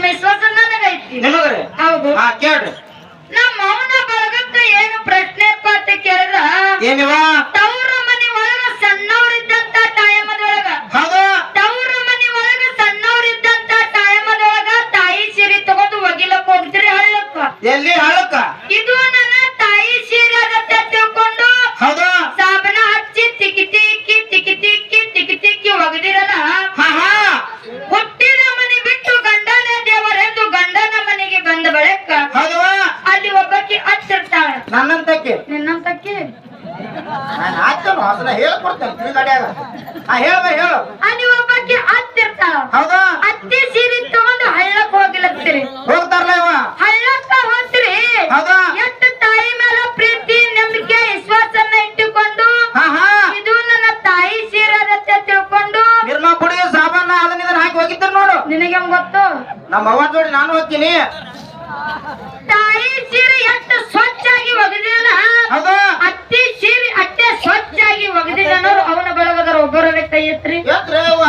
ಆತ್ಮವಿಶ್ವಾಸ ನನಗೈತಿ ನಿಮಗ್ರಿ? ಹೌದು. ಹಾ ಕೇಳ್ರಿ. ನಮ್ಮ ಮೌನ ಬಳಗಕ್ಕ ಏನು ಪ್ರಶ್ನೆ ಪಾಠ ಕೇಳಿದ್ರ? ಏನಿವ? ತವ್ರ ಮನೆ ಒಳಗ ಸಣ್ಣವರಿದ್ದಂತ ಟೈಮದೊಳಗ ಹೌದು. ತವ್ರ ಮನೆ ಒಳಗ ಸಣ್ಣವರಿದ್ದಂತ ಟೈಮದೊಳಗ ತಾಯಿ ಸೀರೆ ತಗೊಂಡು ಒಗಿಲಕ್ಕ ಹೋಗ್ತೀರಿ ಹಳ್ಳಕ್ಕ? ಎಲ್ಲಿ ಹಳ್ಳಕ್ಕ? ಇದು ನನ್ನ ನಾನು ಹಾಕ್ತೇನೆ ಅದನ್ನ ಹೇಳ್ಕೊಡ್ತೇನೆ ಕಡೆಯಾಗ ಹಾ ಹೇಳ ಹೇಳು. ಅಲ್ಲಿ ಒಬ್ಬಕ್ಕೆ ಹತ್ತಿರ್ತಾಳ. ಹೌದಾ? ಅತ್ತಿ ಸೀರೆ ತಗೊಂಡು ಹಳ್ಳಕ್ ಹೋಗಿಲತ್ತೀರಿ. ಹೋಗ್ತಾರಲ್ಲ ಇವ? ಹಳ್ಳಕ್ಕ ಹೋಗ್ತೀರಿ ಹೌದಾ? ಎಷ್ಟು ತಾಯಿ ಮೇಲೆ ಪ್ರೀತಿ ನಂಬಿಕೆ ವಿಶ್ವಾಸನ್ನ ಇಟ್ಟುಕೊಂಡು ಇದು ನನ್ನ ತಾಯಿ ಸೀರೆ ಅದತ್ತೆ ತಿಳ್ಕೊಂಡು ನಿರ್ಮಾ ಪುಡಿ ಸಾಬಾನ ಅದನ್ನ ಇದನ್ನ ಹಾಕಿ ಹೋಗಿದ್ರು ನೋಡು. ನಿನಗೆ ಹೆಂಗ್ ಗೊತ್ತು? ನಮ್ಮ ಅವ್ವ ಜೋಡಿ ನಾನು ಹೋಗ್ತೀನಿ. ತಾಯಿ ಸೀರೆ ಎಷ್ಟು ಸ್ವಚ್ಛಾಗಿ ಒಗೆದಿಲ್ಲ ಹೌದಾ ಅತ್ತಿ ಸೀರೆ ಅಟ್ಟೆ ಸ್ವಚ್ಛಾಗಿ ಒಗೆದಿಲ್ಲ ಅನ್ನೋರು ಅವನ ಬಳಗದರ ಒಬ್ಬರೇ ಕೈ ಎತ್ರಿ ಎತ್ರೆ ಅವ್ವ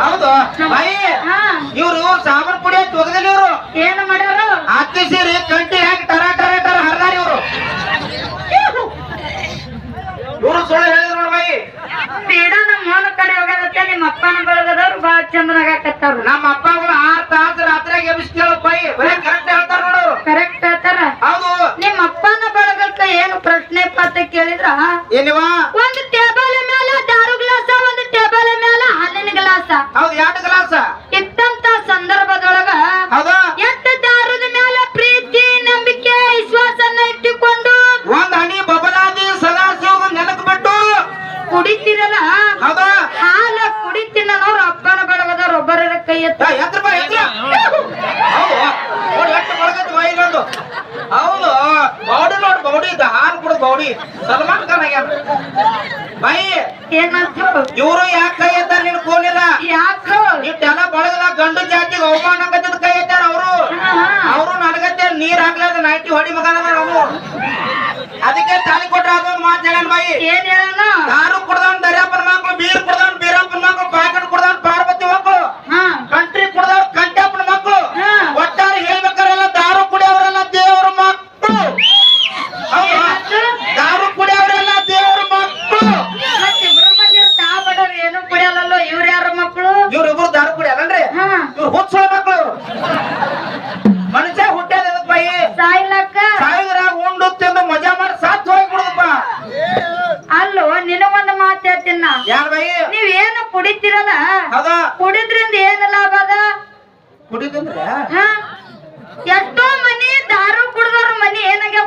ಹೌದು ಬಾಯಿ ಹಾ ಇವ್ರು ಸಾಬಾನ್ ಪುಡಿ ಅಂತ ಒಗದಲ್ಲಿ ಇವ್ರು ಏನು ಅತ್ತಿ ಸೀರಿ ಕಂಟಿ ಹಾಕಿ ಟರ ಟರ ಟರ ಹರಿದಾರಿ ಇವರು. ಇವರು ಸುಳ್ಳು ಹೇಳಿದ್ರು ನೋಡ್ಬಾಯಿ ಪೀಡ ನಮ್ಮ ಮೋನ ಕಡೆ ಹೋಗದತ್ತೆ ನಿಮ್ಮ ಅಪ್ಪನ ಬೆಳಗದವ್ರು ಬಾಳ ಚಂದನಾಗ ಹಾಕತ್ತಾರ ನಮ್ಮ ಅಪ್ಪಗಳು ಆರ್ ತಾಸು ರಾತ್ರಿಯಾಗ ಎಬ್ಬಿಸ್ಕೇಳು ಬಾಯಿ. ಬರೀ ಕರೆಕ್ಟ್ ಹೇಳ್ತಾರ ನೋಡು ಕರೆಕ್ಟ್ ಹೇಳ್ತಾರ? ಹೌದು. ನಿಮ್ಮ ಅಪ್ಪನ ಬೆಳಗಕ್ಕ ಏನು ಪ್ರಶ್ನೆ ಪಾತ್ರ ಕೇಳಿದ್ರ? ಏನಿವ? ಒಂದು ಟೇಬಲ್ ಮೇಲೆ ದಾರು ಗ್ಲಾಸ ಒಂದು ಟೇಬಲ್ ಮೇಲೆ ಹಾಲಿನ ಗ್ಲಾಸ ಹೌದು ಎರಡು ಗ್ಲಾಸ ಬೌಡಿ ಸಲ್ಮಾನ್ ಖಾನ್ ಆಗ್ಯಾನ. ಬಾಯಿ ಏನಂತ ಇವರು ಯಾಕೆ ಕೈ ಎತ್ತಾರ ನಿನ್ ಕೋಲಿಲ್ಲ ಯಾಕ ಇಟ್ಟೆಲ್ಲ ಬಳಗಲ್ಲ ಗಂಡು ಜಾತಿಗೆ ಅವಮಾನ ಆಗತ್ತಿದ್ ಕೈ ಎತ್ತಾರ ಅವರು? ಅವರು ನನಗತ್ತೆ ನೀರ್ ಹಾಕ್ಲಾದ ನೈಟಿ ಹೊಡಿ ಮಗನ ನಾವು ಅದಕ್ಕೆ ತಾಳಿ ಕೊಟ್ರ ಅದೊಂದು ಮಾತು ಹೇಳನ್ ಬಾಯಿ ಏನ್ ಹೇಳೋಣ ದಾರು ಯಾರ ಬಾಯಿ? ಏನು ಕುಡಿತೀರಲ್ಲ? ಹೌದಾ? ಕುಡಿದ್ರಿಂದ ಏನು ಲಾಭ ಅದ? ಹಾ. ಎಷ್ಟೋ ಮನಿ ದಾರು ಕುಡ್ದವ್ರ ಮನಿ ಏನಾಗ್ಯಾವ?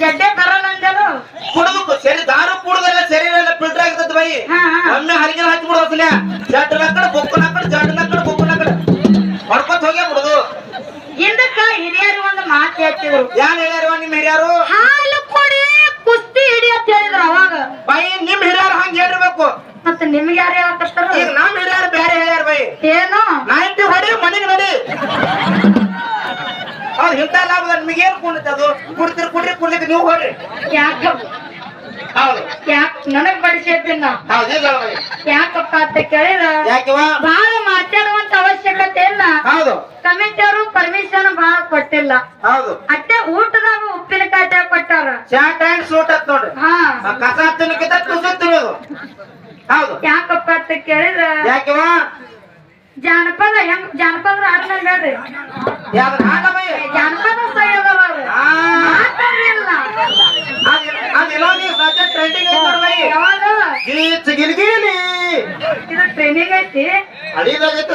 ಜಡ್ಡೆ ಬರಲ್ಲ ಅಂದಲು ಕುಡಿದು ಸರಿ ದಾರು ಕುಡುದೆಲ್ಲ ಶರೀರ ಎಲ್ಲ ಫಿಲ್ಟರ್ ಆಗ್ತದ ಬೈ. ಒಮ್ಮೆ ಹರಿಗಿನ ಹಚ್ಚಿ ಬಿಡೋದಿಲ್ಲ ಜಡ್ ನಕ್ಕಡ ಬೊಕ್ಕು ನಕ್ಕಡ ಜಡ್ ನಕ್ಕಡ ಬೊಕ್ಕು ನಕ್ಕಡ ಹೊಡ್ಕೊತ ಹೋಗೇ ಬಿಡುದು ಹಿಂದಕ್ಕ ಹಿರಿಯರು ಒಂದು ಮಾತು ಹೇಳ್ತಿದ್ರು. ಯಾರು ಹೇಳ್ಯಾರ ನಿಮ್ಮ ಹಿರಿಯರು? ಹಾಲು ಕೊಡಿ ಕುಸ್ತಿ ಹಿಡಿ ಅಂತ ಹೇಳಿದ್ರು ಅವಾಗ. ಬೈ ನಿಮ್ ಹಿರಿಯರು ಹಂಗ ಹೇಳಿರ್ಬೇಕು ಮತ್ತೆ ನಿಮ್ಗೆ ಯಾರು ಹೇಳಕತ್ತಾರ ಈಗ ನಮ್ ಹಿರಿಯರು ಬೇರೆ ಹೇಳ್ಯಾರ ಬೈ. ಏನು? ನಾಯಿಂಟಿ ಹೊಡಿ ಮನೆಗೆ ನಡಿ. ಹೌದು ಇಂಥ ಲಾಭ ನಿಮಗೆ ಏನು ಕುಣಿತ ಅದು? ಕುಡ್ತಿರ್ ಕುಡ್ರಿ ಕುಡ್ಲಿಕ್ಕೆ ನೀವು ಹೋಗ್ರಿ. ಯಾಕ? ಹೌದು. ಯಾಕ? ನನಗ್ ಬಡಿಸಿದ್ದಿನ ಹೌದು ಈಗ ಹೇಳು ಬೈ. ಯಾಕಪ್ಪ ಅಂತ ಕೇಳಿದ್ರ ಯಾಕಿವಾ ಬಹಳ ಮಾತಾಡುವಂತ ಅವಶ್ಯಕತೆ ಇಲ್ಲ. ಹೌದು. ಕಮಿಟಿ ಅವರು ಪರ್ಮಿಷನ್ ಬಹಳ ಕೊಟ್ಟಿಲ್ಲ. ಹೌದು. ಅಟ್ಟೆ ಊಟದಾಗ ಉಪ್ಪಿನಕಾಯಿ ಕೊಟ್ಟಾರ. ಶಾರ್ಟ್ ಹ್ಯಾಂಡ್ ಸೂಟ್ ಹತ್ ನೋಡ್ರಿ. ಹಾ. ಕಸ ತಿನ್ನಕ್ಕಿಂತ ತುಸು ತಿನ್ನೋದು. ಹೌದು. ಯಾಕಪ್ಪ ಅಂತ ಕೇಳಿದ್ರ ಯಾಕಿವ ಜಾನಪದ ಹೆಂಗ್ ಜಾನಪದ ಆಡ್ಮೇಲೆ ಹೇಳ್ರಿ. ಯಾವ್ದು ಹಾಡಬೈ ಜಾನಪದ. ಅದಿಲ್ಲೋ ನೀವು ಸದ್ಯ ಟ್ರೆಂಡಿಂಗ್ ಗೀಚ್ ಗಿಲ್ಗಿಲಿ ಇದು ಟ್ರೈನಿಂಗ್ ಐತಿ.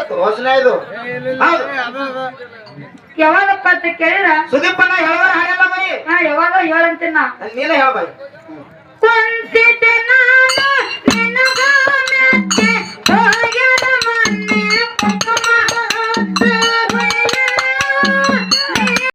ತೋರ್ಸ್ನ ಇದು. ಹೌದು. ಯಾವಾಗಪ್ಪ ಅಂತ ಕೇಳಿದ್ರ? ಹೇಳೋರ ಹಾಡೆಲ್ಲ ಬೈ ನಾ ಯಾವಾಗ ಹೇಳಂತೀನಿ ನಾ. ನೀನೇ ಹೇಳ ಬೈ ಒಂದ್